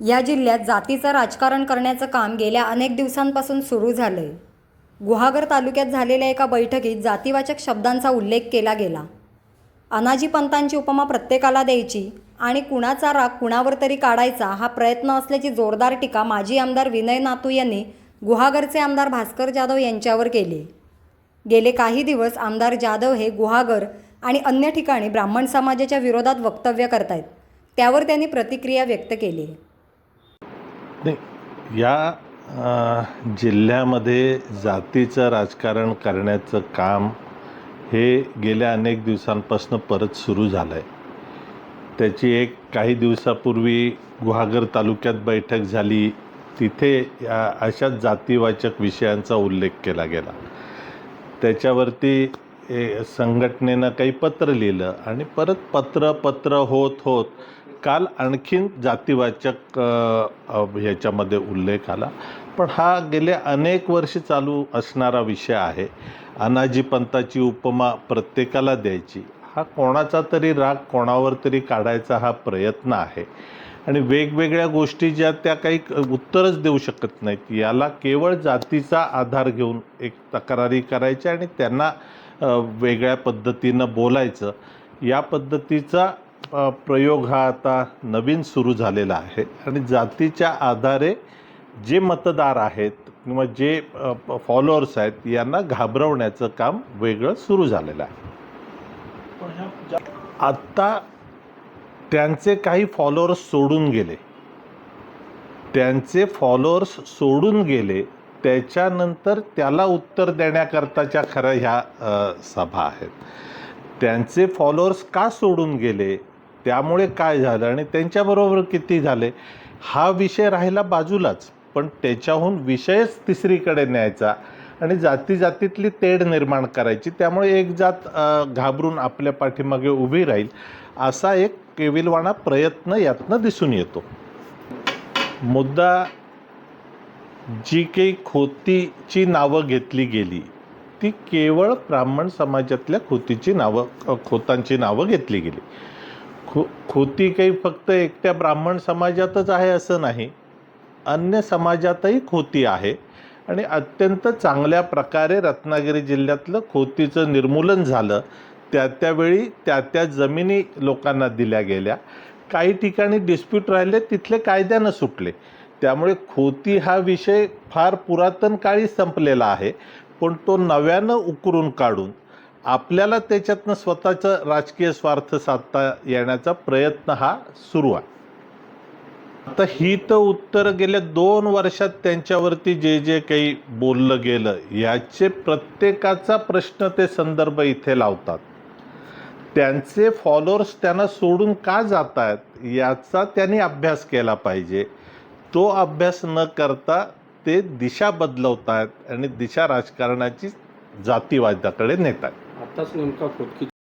या जिल्ह्यात जातीचं राजकारण करण्याचं काम गेल्या अनेक दिवसांपासून सुरू झालं आहे गुहागर तालुक्यात झालेल्या एका बैठकीत जातीवाचक शब्दांचा उल्लेख केला गेला. अनाजी पंतांची उपमा प्रत्येकाला द्यायची आणि कुणाचा राग कुणावर तरी काढायचा हा प्रयत्न असल्याची जोरदार टीका माजी आमदार विनय नातू यांनी गुहागरचे आमदार भास्कर जाधव यांच्यावर केली. गेले काही दिवस आमदार जाधव हे गुहागर आणि अन्य ठिकाणी ब्राह्मण समाजाच्या विरोधात वक्तव्य करतायत त्यावर त्यांनी प्रतिक्रिया व्यक्त केली. आहे या जिल्ह्यामध्ये जातीचं राजकारण करण्याचं काम हे गेल्या अनेक दिवसांपासून परत सुरू झालं आहे त्याची एक काही दिवसापूर्वी गुहागर तालुक्यात बैठक झाली. तिथे या अशाच जातीवाचक विषयांचा उल्लेख केला गेला. त्याच्यावरती संघटनेनं काही पत्र लिहिलं आणि परत पत्र पत्र होत होत काल आणखीन जातीवाचक ह्याच्यामध्ये उल्लेख आला. पण हा गेले अनेक वर्ष चालू असणारा विषय आहे. अनाजी पंताची उपमा प्रत्येकाला द्यायची. हा कोणाचा तरी राग कोणावर तरी काढायचा हा प्रयत्न आहे. आणि वेगवेगळ्या गोष्टी ज्या त्या काही उत्तरच देऊ शकत नाहीत. याला केवळ जातीचा आधार घेऊन एक तक्रारी करायच्या आणि त्यांना वेगळ्या पद्धतीनं बोलायचं. या पद्धतीचा प्रयोग हा आता नवीन सुरू झालेला आहे. आणि जातीच्या आधारे जे मतदार आहेत किंवा जे फॉलोअर्स आहेत यांना घाबरवण्याचं काम वेगळं सुरू झालेलं आहे. आत्ता त्यांचे काही फॉलोअर्स सोडून गेले. त्यांचे फॉलोअर्स सोडून गेले त्याच्यानंतर त्याला उत्तर देण्याकरताच्या खऱ्या ह्या सभा आहेत. त्यांचे फॉलोअर्स का सोडून गेले? त्यामुळे काय झालं आणि त्यांच्याबरोबर किती झाले हा विषय राहिला बाजूलाच. पण त्याच्याहून विषयच तिसरीकडे न्यायचा आणि जाती जातीतली तेढ निर्माण करायची. त्यामुळे एक जात घाबरून आपल्या पाठीमागे उभी राहील असा एक केविलवाणा प्रयत्न यातनं दिसून येतो. मुद्दा जी काही खोतीची नावं घेतली गेली ती केवळ ब्राह्मण समाजातल्या खोतीची नावं खोतांची नावं घेतली गेली. खो खोती काही फक्त एकट्या ब्राह्मण समाजातच आहे असं नाही. अन्य समाजातही खोती आहे. आणि अत्यंत चांगल्या प्रकारे रत्नागिरी जिल्ह्यातलं खोतीचं निर्मूलन झालं. त्या त्यावेळी त्या त्या जमिनी लोकांना दिल्या गेल्या. काही ठिकाणी डिस्प्यूट राहिले तिथले कायद्यानं सुटले. त्यामुळे खोती हा विषय फार पुरातन काळी संपलेला आहे. पण तो नव्यानं उकरून काढून आपल्याला त्याच्यातनं स्वतःचं राजकीय स्वार्थ साधता येण्याचा प्रयत्न हा सुरू आहे. आता ही तर उत्तर गेल्या दोन वर्षात त्यांच्यावरती जे जे काही बोललं गेलं याचे प्रत्येकाचा प्रश्न ते संदर्भ इथे लावतात. त्यांचे फॉलोअर्स त्यांना सोडून का जात आहेत याचा त्यांनी अभ्यास केला पाहिजे. तो अभ्यास न करता ते दिशा बदलवत आहेत आणि दिशा राजकारणाची जातीवादाकडे नेत आहेत आताच नेमका खोदकी